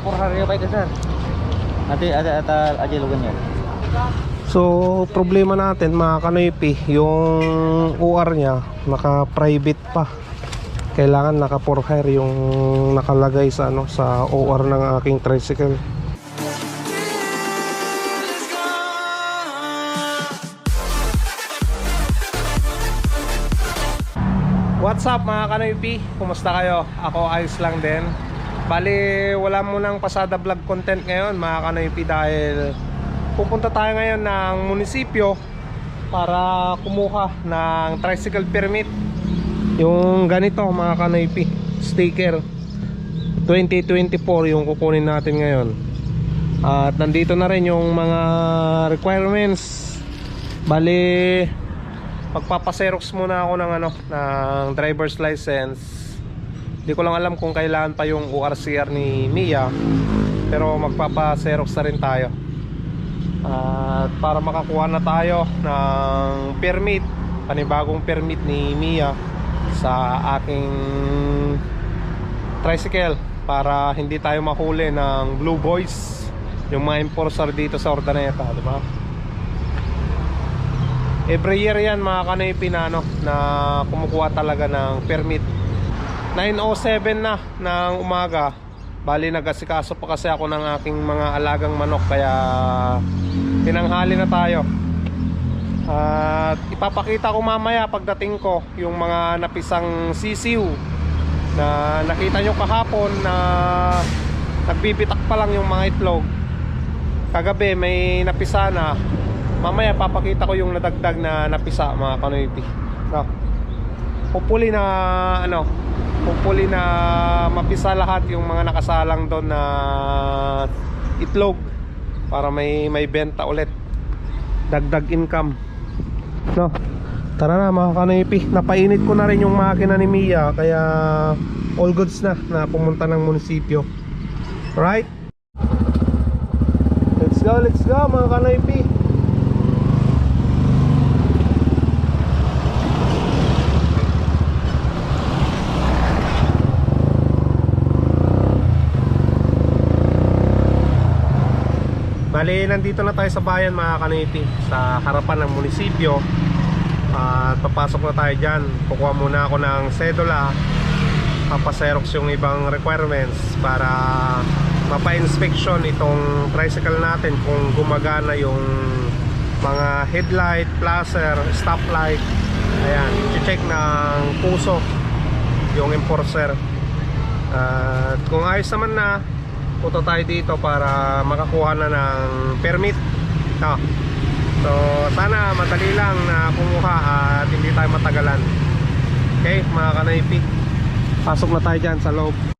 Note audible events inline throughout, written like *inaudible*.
for Harry ba ito sir? Ate, ate, ate, ate, lugan. So, problema natin mga kanoypi, yung UR niya naka-private pa. Kailangan naka for hire yung nakalagay sa ano sa OR ng aking tricycle. What's up mga kanoypi? Kumusta kayo? Ako ayos lang din. Bali, wala munang pasada vlog content ngayon mga kanoypi dahil pupunta tayo ngayon ng munisipyo para kumuha ng tricycle permit. Yung ganito mga kanoypi, sticker 2024 yung kukunin natin ngayon. At nandito na rin yung mga requirements. Bali, magpapaserox muna ako ng ano ng driver's license hindi ko lang alam kung kailangan pa yung ORCR ni Mia pero magpapaserox na rin tayo at para makakuha na tayo ng permit panibagong permit ni Mia sa aking tricycle para hindi tayo mahuli ng Blue Boys yung mga enforcer dito sa Ordaneta di ba? Every year yan mga kanoypi na, ano, na kumukuha talaga ng permit 9.07 na ng umaga Bali nagasikaso pa kasi ako ng aking mga alagang manok Kaya tinanghali na tayo At ipapakita ko mamaya pagdating ko Yung mga napisang sisiw Na nakita nyo kahapon na Nagbibitak pa lang yung mga itlog Kagabi may napisa na Mamaya papakita ko yung nadagdag na napisa mga kanoypi. No. Hopefully na ano, hopefully na mapisa lahat yung mga nakasalang doon na itlog para may may benta ulit. Dagdag income. No. Tara na mga kanoypi, napainit ko na rin yung makina ni Mia kaya all goods na na pumunta ng munisipyo. Right? Let's go, let's go mga kanoypi. Bali, nandito na tayo sa bayan mga kanipi Sa harapan ng munisipyo. At papasok na tayo dyan. Kukuha muna ako ng sedula. Papaserox yung ibang requirements Para mapa-inspection itong tricycle natin Kung gumagana yung mga headlight, flasher, stoplight. Ayan, check ng puso Yung enforcer. At kung ayos naman na punta tayo dito para makakuha na ng permit. No. so sana madali lang na kumuha at hindi tayo matagalan. Okay mga kanaypi. Pasok na tayo dyan sa loob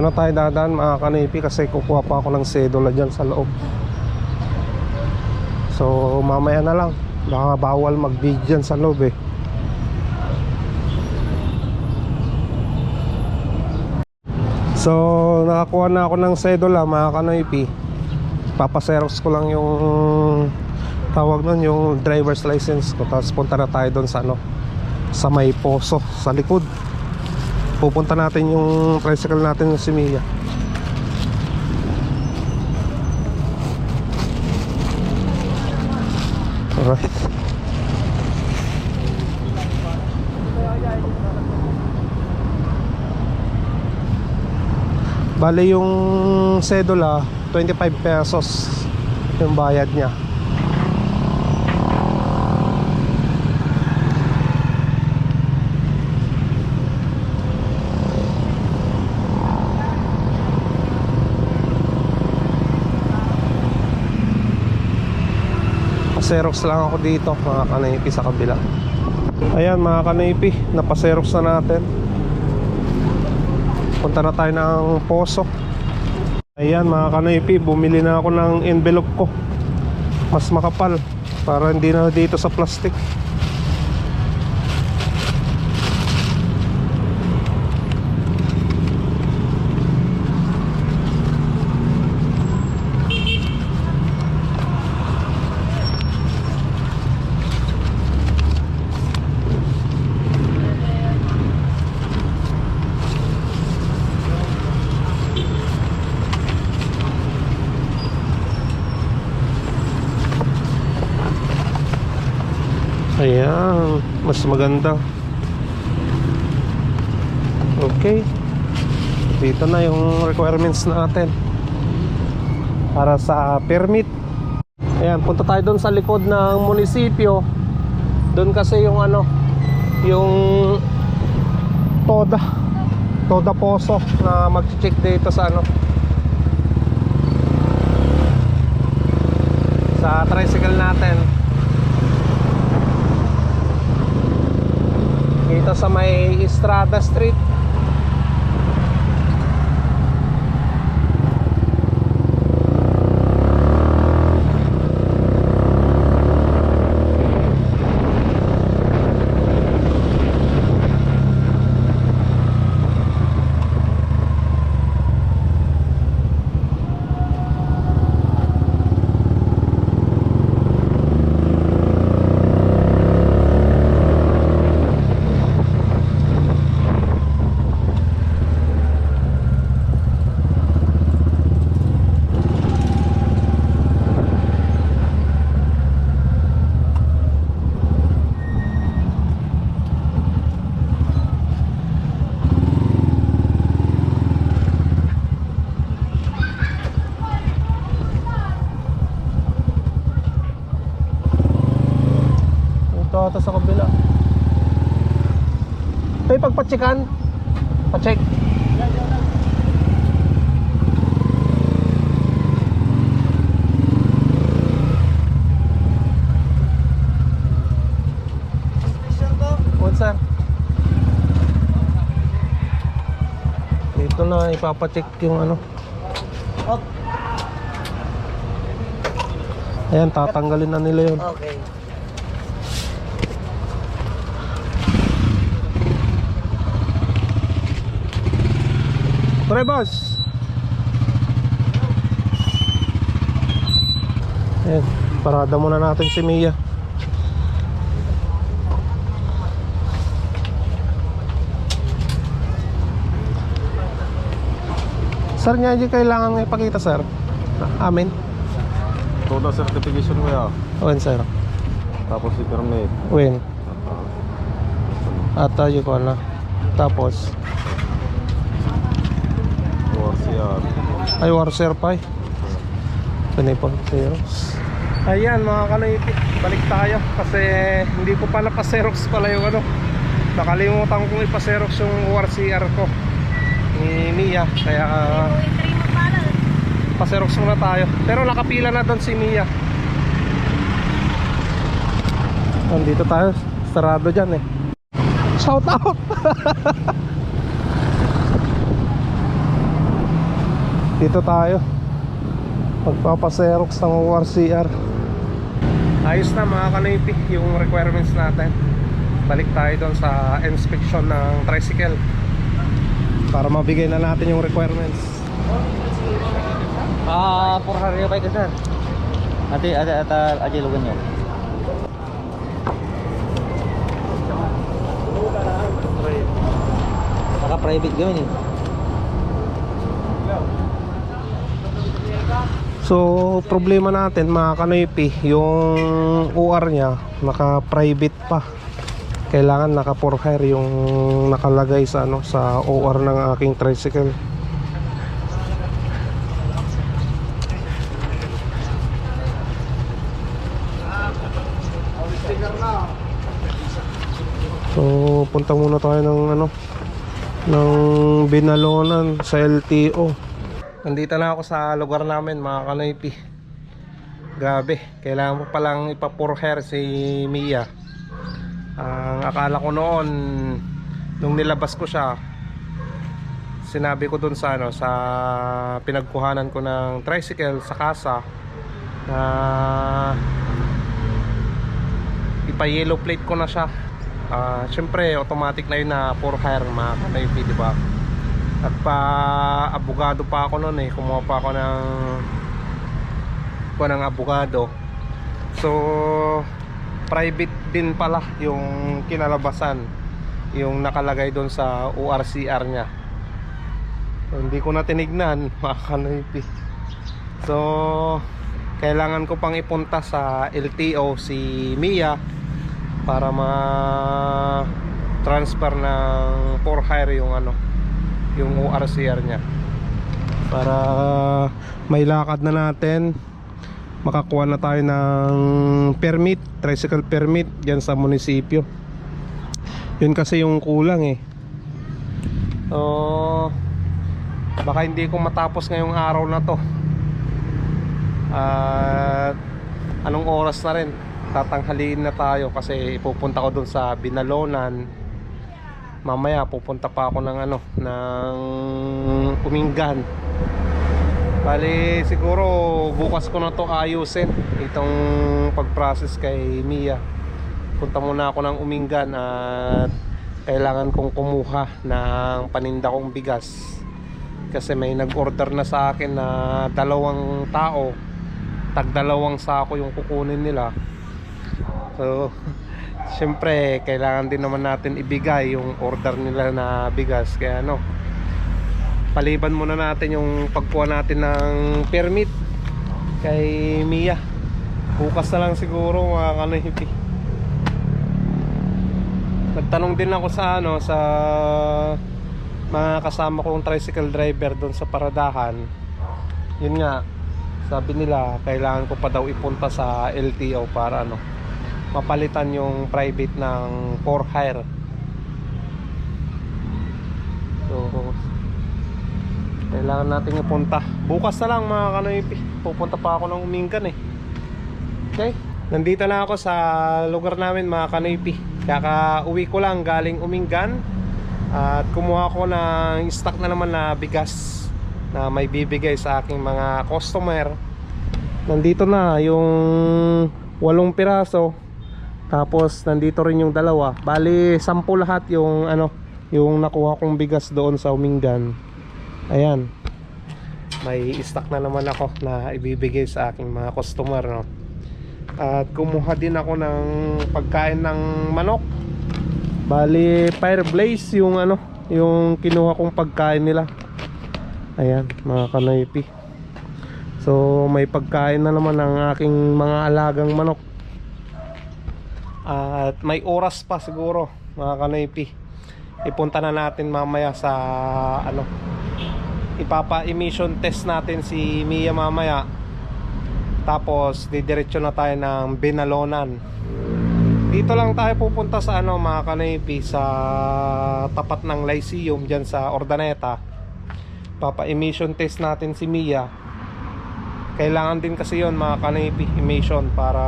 Dito na tayo dadaan mga kanipi kasi kukuha pa ako ng sedula dyan sa loob. So mamaya na lang. Baka bawal mag-video dyan sa loob eh. So nakakuha na ako ng sedula mga kanipi. Papaserox ko lang yung tawag nun yung driver's license ko. Tapos punta na tayo doon sa ano sa may poso sa likod pupunta natin yung tricycle natin si Mia. Alright. Bale yung sedula 25 pesos yung bayad niya Paserox lang ako dito mga kanaypi sa kabila. Ayan mga kanaypi Napaserox na natin. Punta na tayo ng poso. Ayan mga kanaypi Bumili na ako ng envelope ko. Mas makapal para hindi na dito sa plastic Ayan, mas maganda. Okay. Dito na yung requirements natin. Para sa permit. Ayan, punta tayo doon sa likod ng munisipyo. Doon kasi yung ano, yung Toda. Toda Poso na mag-check dito sa ano. Sa tricycle natin. Sa may Estrada Street Ito ata sa kabila. Ito yung pagpatsikan Pa-check? Dito na ipapacheck yung ano. Ayan, tatanggalin na nila yun. Okay. Pre boss. Ayan, parada muna natin si Mia. Sir, niya yung kailangan ipakita, sir. Amin. Toda certification mo ya. Wen, sir. Tapos si permit. Wen. At uh, yung ko na. Tapos. Ay war sir pa eh. Pinay po zero. Ayan mga kanaiti, balik tayo kasi hindi ko pala pa-xerox pala yung ano. Nakalimutan kong ipa-xerox yung ORCR ko ni Mia kaya uh, pa-xerox muna tayo. Pero nakapila na doon si Mia. Nandito tayo, sarado dyan eh. Shout out! *laughs* Dito tayo Magpapaserox ng ORCR Ayos na mga kanipi Yung requirements natin Balik tayo doon sa inspection ng tricycle Para mabigay na natin yung requirements Ah, por hari pa ka sir. Ate, ate, ate, aja lugan niyo. Naka-private gawin eh. So problema natin mga kanipi Yung OR niya Naka-private pa Kailangan naka for hire yung nakalagay sa ano sa OR ng aking tricycle So punta muna tayo ng ano ng Binalonan sa LTO. Nandito na ako sa lugar namin mga kanoypi. Grabe, kailangan mo palang ipapur hair si Mia. Ang akala ko noon nung nilabas ko siya sinabi ko dun sa ano sa pinagkuhanan ko ng tricycle sa kasa na ipa-yellow plate ko na siya. Ah, syempre automatic na yun na for hire mga kanaypi, di ba? Nagpa-abogado pa ako noon eh. Kumuha pa ako ng ko ng abogado. So private din pala yung kinalabasan yung nakalagay doon sa ORCR niya. So, hindi ko na tinignan, *laughs* mga. So, kailangan ko pang ipunta sa LTO si Mia para ma transfer ng for hire yung ano yung ORCR niya. Para may lakad na natin makakuha na tayo ng permit tricycle permit dyan sa munisipyo. Yun kasi yung kulang eh. So baka hindi ko matapos ngayong araw na to. At anong oras na rin? Tatanghaliin na tayo kasi ipupunta ko dun sa Binalonan mamaya pupunta pa ako ng ano ng Umingan bali siguro bukas ko na to ayusin itong pag-process kay Mia. Punta muna ako ng Umingan at kailangan kong kumuha ng paninda kong bigas. Kasi may nag-order na sa akin na dalawang tao. Tag dalawang sako yung kukunin nila. So *laughs* syempre kailangan din naman natin ibigay yung order nila na bigas. Kaya ano paliban muna natin yung pagkuha natin ng permit kay Mia. Bukas na lang siguro mga kanahipi nagtanong din ako sa ano sa mga kasama kong tricycle driver doon sa paradahan. Yun nga sabi nila kailangan ko pa daw ipunta sa LTO para ano mapalitan yung private ng for hire. So kailangan natin ipunta bukas na lang mga kanoypi. Pupunta pa ako ng umingan eh. Okay? Nandito na ako sa lugar namin mga kanoypi. Kaka uwi ko lang galing umingan. At kumuha ko ng stock na naman na bigas na may bibigay sa aking mga customer. Nandito na yung walong piraso tapos nandito rin yung dalawa. Bali sampu lahat yung ano yung nakuha kong bigas doon sa Umingan ayan. May stock na naman ako na ibibigay sa aking mga customer no? At kumuha din ako ng pagkain ng manok. Bali fire blaze yung ano yung kinuha kong pagkain nila. Ayan mga kanoypi so may pagkain na naman ng aking mga alagang manok at may oras pa siguro mga kanoypi ipunta na natin mamaya sa ano ipapa emission test natin si Mia mamaya. Tapos didiretso na tayo ng Binalonan. Dito lang tayo pupunta sa ano mga kanoypi sa tapat ng Lyceum dyan sa Ordaneta. Papa emission test natin si Mia. Kailangan din kasi yon mga kanoypi emission para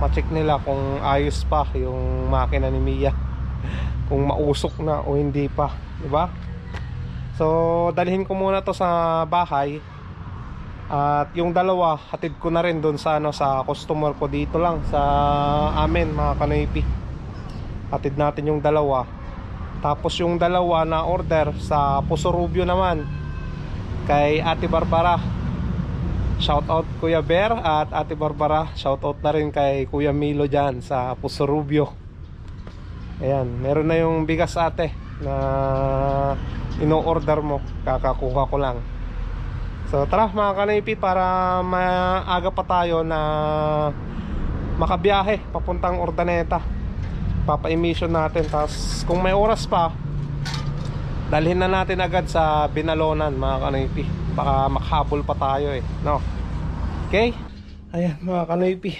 ma-check nila kung ayos pa yung makina ni Mia. *laughs* Kung mausok na o hindi pa di ba? So dalhin ko muna to sa bahay. At yung dalawa hatid ko na rin doon sa ano sa customer ko dito lang sa amin mga kanoypi hatid natin yung dalawa. Tapos yung dalawa na order sa Puso Rubio naman kay Ate Barbara Shout out Kuya Bear at Ate Barbara. Shout out na rin kay Kuya Milo dyan sa Puso Rubio. Ayan, meron na yung bigas ate na ino-order mo. Kakakuha ko lang. So tara mga kanaypi para maaga pa tayo na makabiyahe papuntang Ordaneta. Papa-emission natin. Tapos kung may oras pa, dalhin na natin agad sa Binalonan mga kanaypi baka makahabol pa tayo eh no? Okay? Ayan mga kanaypi.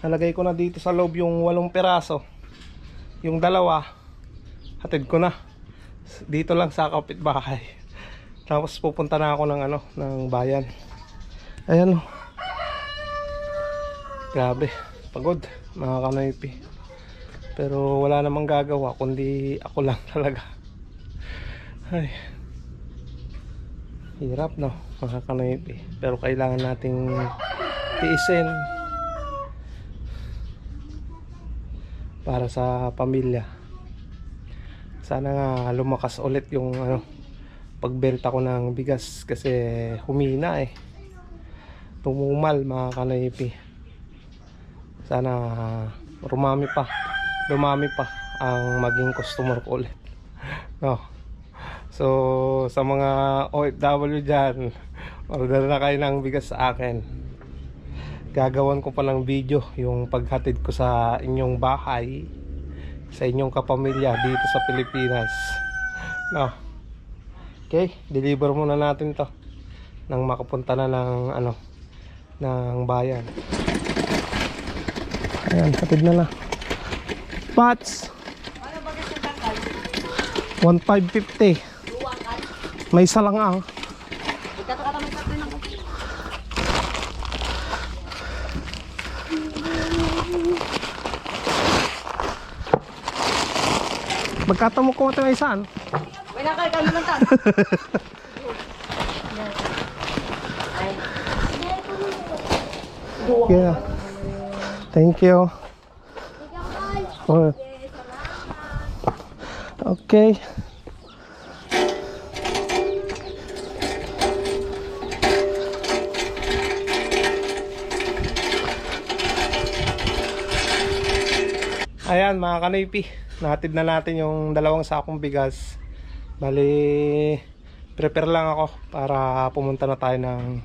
Nalagay ko na dito sa loob yung walong peraso yung dalawa hatid ko na. Dito lang sa kapitbahay. *laughs* Tapos pupunta na ako ng ano ng bayan. Ayan o grabe pagod mga kanaypi. Pero wala namang gagawa kundi ako lang *laughs* talaga. Ay hirap no? Mga kanaypi pero kailangan nating tiisin para sa pamilya. Sana nga lumakas ulit yung ano pagbenta ko ng bigas kasi humina eh. Tumumal mga kanaypi sana rumami pa dumami pa ang maging customer ko ulit. *laughs* No so sa mga OFW dyan *laughs* order na kayo ng bigas sa akin. Gagawan ko pa ng video yung paghatid ko sa inyong bahay sa inyong kapamilya dito sa Pilipinas. No? Okay deliver muna natin to nang makapunta na ng ano ng bayan. Ayan hatid na na. Pats! 1550 may isa lang ang Magkatamo ko ito may saan Wala ka kami ng tan. *laughs* Yeah. Thank you. Oh. Okay. Ayan mga kanipi, nahatid na natin yung dalawang sakong bigas. Bali, prepare lang ako para pumunta na tayo ng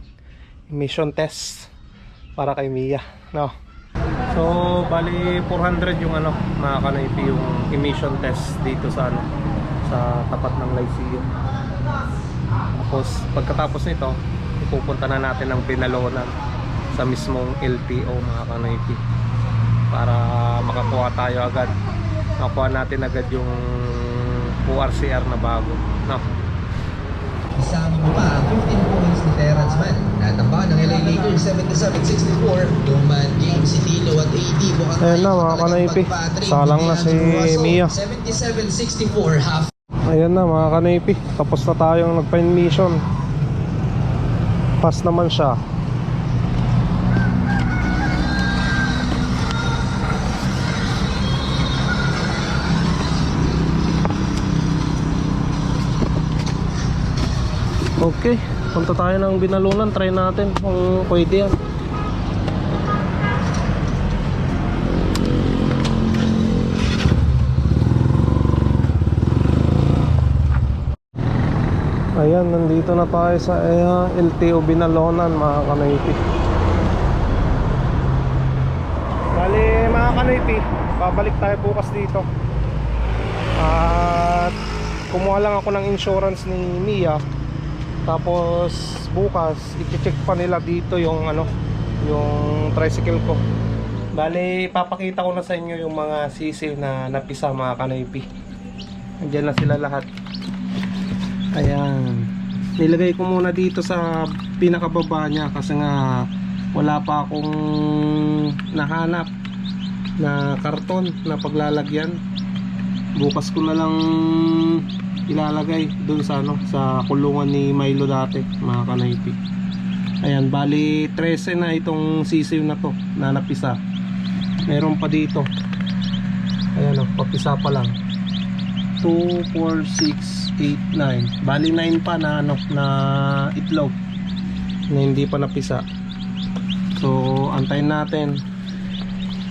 emission test para kay Mia, no? So, bali 400 yung ano, mga kanipi yung emission test dito sa ano, sa tapat ng Lyceum. Tapos, pagkatapos nito, ipupunta na natin ng Binalonan sa mismong LTO mga kanipi para makakuha tayo agad makakuha natin agad yung ORCR na bago no? Isama mo pa ang 15 points ni Terrence Mann. Natambakan ng LA Lakers 77-64. Duman, James, Sitilo at AD. Mukhang Ayun na, mga kanaypi. Salang na si. Mia. 77-64 half ayan na mga kanipi tapos na tayong nagpa mission pass naman siya Okay, punta tayo ng binalunan. Try natin kung pwede yan. Ayan, nandito na tayo sa eh, LTO Binalonan mga kanoypi. Bali mga kanoypi, babalik tayo bukas dito. At kumuha lang ako ng insurance ni Mia. Tapos bukas i-check pa nila dito yung ano, yung tricycle ko. Bali, papakita ko na sa inyo yung mga sisiw na napisa mga kanoypi. Andiyan na sila lahat. Ayan. Nilagay ko muna dito sa pinakababa niya kasi nga wala pa akong nahanap na karton na paglalagyan. Bukas ko na lang ilalagay doon sa ano sa kulungan ni Milo dati, mga kanaypi. Ayan, bali 13 na itong sisiw na to na napisa. Meron pa dito. Ayan o, papisa pa lang. 2, 4, 6, 8, 9 Bali 9 pa na ano na itlog na hindi pa napisa So antayin natin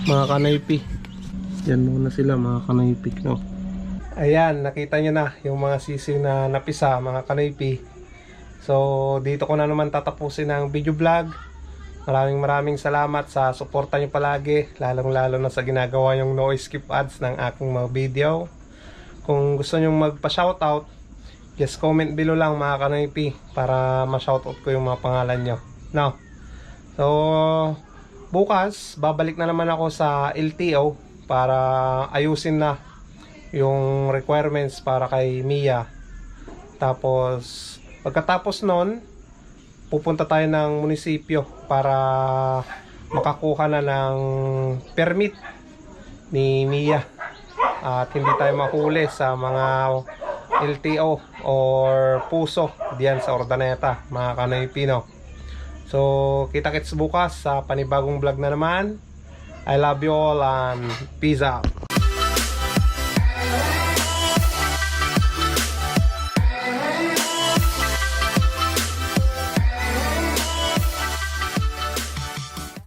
mga kanaypi Yan muna sila mga kanaypi no? Ayan nakita nyo na yung mga sisiw na napisa mga kanaypi So dito ko na naman tatapusin ang video vlog Maraming maraming salamat sa suporta nyo palagi Lalong lalo na sa ginagawa yung no skip ads ng aking mga video kung gusto nyo magpa-shoutout, just comment below lang mga kanoypi para ma-shoutout ko yung mga pangalan nyo. No? So, bukas, babalik na naman ako sa LTO para ayusin na yung requirements para kay Mia. Tapos, pagkatapos nun, pupunta tayo ng munisipyo para makakuha na ng permit ni Mia at hindi tayo mahuli sa mga LTO or puso diyan sa Ordaneta mga Kanoy Pino So, kita-kits bukas sa panibagong vlog na naman. I love you all and peace out.